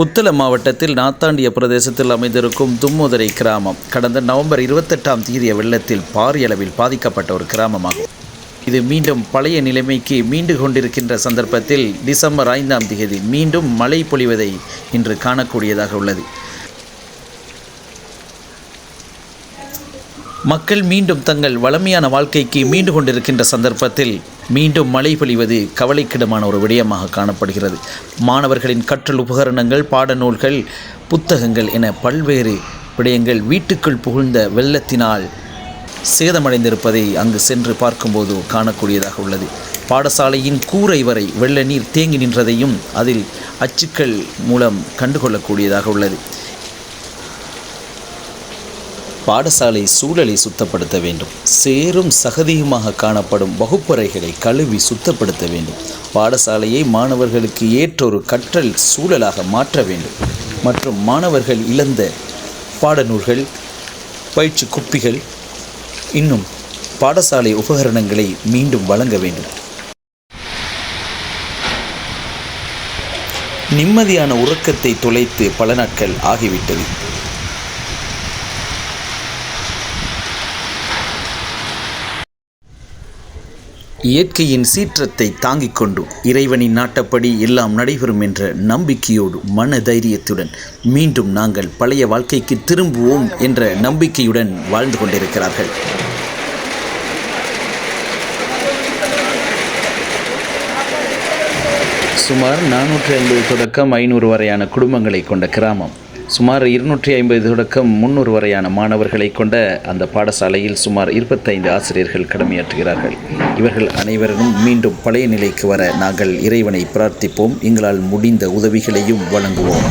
புத்தளம் மாவட்டத்தில் நாத்தாண்டிய பிரதேசத்தில் அமைந்திருக்கும் தும்முதரை கிராமம் கடந்த நவம்பர் இருபத்தெட்டாம் தேதிய வெள்ளத்தில் பாரிய அளவில் பாதிக்கப்பட்ட ஒரு கிராமமாகும். இது மீண்டும் பழைய நிலைமைக்கு மீண்டு கொண்டிருக்கின்ற சந்தர்ப்பத்தில் டிசம்பர் ஐந்தாம் தேதி மீண்டும் மழை பொழிவதை இன்று காணக்கூடியதாக உள்ளது. மக்கள் மீண்டும் தங்கள் வளமையான வாழ்க்கைக்கு மீண்டு கொண்டிருக்கின்ற சந்தர்ப்பத்தில் மீண்டும் மழை பொழிவது கவலைக்கிடமான ஒரு விடயமாக காணப்படுகிறது. மாணவர்களின் கற்றல் உபகரணங்கள் பாடநூல்கள் புத்தகங்கள் என பல்வேறு விடயங்கள் வீட்டுக்குள் புகுழ்ந்த வெள்ளத்தினால் சேதமடைந்திருப்பதை அங்கு சென்று பார்க்கும்போது காணக்கூடியதாக உள்ளது. பாடசாலையின் கூரை வரை வெள்ள நீர் தேங்கி நின்றதையும் அதில் அச்சுக்கள் மூலம் கண்டுகொள்ளக்கூடியதாக உள்ளது. பாடசாலை சூழலை சுத்தப்படுத்த வேண்டும். சேரும் சகதியுமாக காணப்படும் வகுப்பறைகளை கழுவி சுத்தப்படுத்த வேண்டும். பாடசாலையை மாணவர்களுக்கு ஏற்றொரு கற்றல் சூழலாக மாற்ற வேண்டும். மற்றும் மாணவர்கள் இழந்த பாடநூல்கள் பயிற்சி குப்பிகள் இன்னும் பாடசாலை உபகரணங்களை மீண்டும் வழங்க வேண்டும். நிம்மதியான உறக்கத்தை தொலைத்து பல நாட்கள் ஆகிவிட்டது. இயற்கையின் சீற்றத்தை தாங்கிக் கொண்டு இறைவனின் நாட்டப்படி எல்லாம் நடைபெறும் என்ற நம்பிக்கையோடு மன தைரியத்துடன் மீண்டும் நாங்கள் பழைய வாழ்க்கைக்கு திரும்புவோம் என்ற நம்பிக்கையுடன் வாழ்ந்து கொண்டிருக்கிறார்கள். சுமார் நானூற்றி ஐம்பது தொடக்கம் ஐநூறு வரையான குடும்பங்களை கொண்ட கிராமம். சுமார் இருநூற்றி ஐம்பது தொடக்கம் முன்னூறு வரையான மாணவர்களை கொண்ட அந்த பாடசாலையில் சுமார் இருபத்தைந்து ஆசிரியர்கள் கடமையாற்றுகிறார்கள். இவர்கள் அனைவரும் மீண்டும் பழைய நிலைக்கு வர நாங்கள் இறைவனை பிரார்த்திப்போம். எங்களால் முடிந்த உதவிகளையும் வழங்குவோம்.